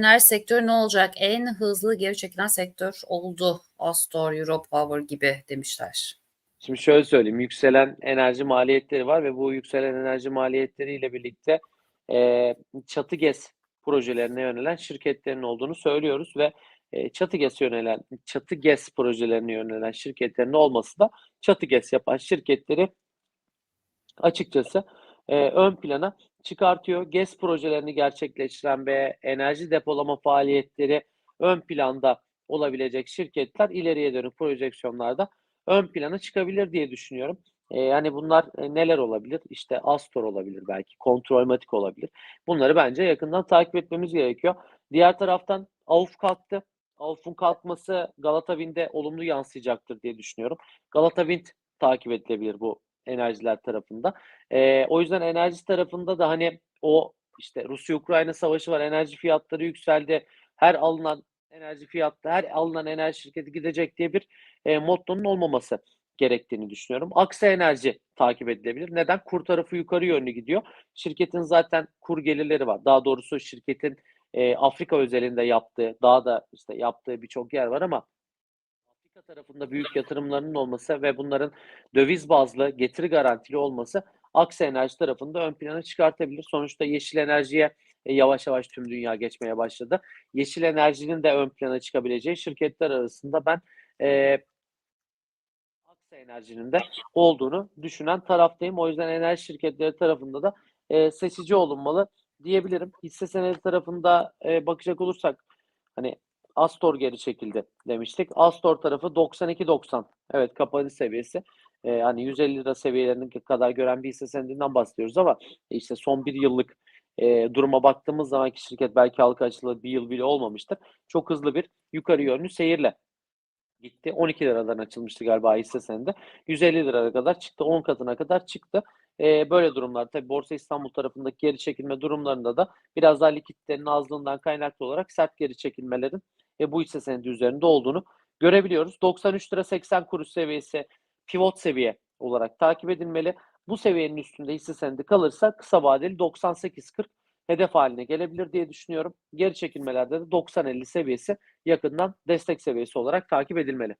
Enerji sektörü ne olacak? En hızlı geri çekilen sektör oldu. Astor, Europower gibi demişler. Şimdi şöyle söyleyeyim, yükselen enerji maliyetleri var ve bu yükselen enerji maliyetleriyle birlikte e, çatı GES projelerine yönelen şirketlerin olduğunu söylüyoruz ve e, çatı GES yönelen, çatı GES projelerine yönelen şirketlerin olması da çatı GES yapan şirketleri açıkçası e, ön plana çıkartıyor. GES projelerini gerçekleştiren ve enerji depolama faaliyetleri ön planda olabilecek şirketler ileriye dönük projeksiyonlarda ön plana çıkabilir diye düşünüyorum. E, yani bunlar e, neler olabilir? İşte Astor olabilir belki, Kontrolmatik olabilir. Bunları bence yakından takip etmemiz gerekiyor. Diğer taraftan AUF kalktı. AUF'un kalkması Galata Wind'e olumlu yansıyacaktır diye düşünüyorum. Galata Wind takip edilebilir bu enerjiler tarafında. E, o yüzden enerji tarafında da hani o işte Rusya-Ukrayna savaşı var. Enerji fiyatları yükseldi. Her alınan enerji fiyatı, her alınan enerji şirketi gidecek diye bir e, mottonun olmaması gerektiğini düşünüyorum. Aksa Enerji takip edilebilir. Neden? Kur tarafı yukarı yönlü gidiyor. Şirketin zaten kur gelirleri var. Daha doğrusu şirketin e, Afrika özelinde yaptığı, daha da işte yaptığı birçok yer var ama Afrika tarafında büyük yatırımlarının olması ve bunların döviz bazlı getiri garantili olması Aksa Enerji tarafında ön plana çıkartabilir. Sonuçta yeşil enerjiye e, yavaş yavaş tüm dünya geçmeye başladı. Yeşil enerjinin de ön plana çıkabileceği şirketler arasında ben e, Aksa Enerji'nin de olduğunu düşünen taraftayım. O yüzden enerji şirketleri tarafında da e, seçici olunmalı diyebilirim. Hisse senedi tarafında e, bakacak olursak hani Astor geri çekildi demiştik. Astor tarafı 92.90. Evet kapanış seviyesi. E, hani 150 lira seviyelerinin kadar gören bir hisse senedinden bahsediyoruz ama işte son bir yıllık e, duruma baktığımız zaman ki şirket belki halka açılı bir yıl bile olmamıştır. Çok hızlı bir yukarı yönlü seyirle gitti. 12 liradan açılmıştı galiba hisse senedi. 150 liraya kadar çıktı. 10 katına kadar çıktı. E, böyle durumlar tabii Borsa İstanbul tarafındaki geri çekilme durumlarında da biraz daha likiditenin azlığından kaynaklı olarak sert geri çekilmelerin e, bu hisse senedi üzerinde olduğunu görebiliyoruz. 93 lira 80 kuruş seviyesi pivot seviye olarak takip edilmeli. Bu seviyenin üstünde hisse senedi kalırsa kısa vadeli 98.40 hedef haline gelebilir diye düşünüyorum. Geri çekilmelerde de 90-50 seviyesi yakından destek seviyesi olarak takip edilmeli.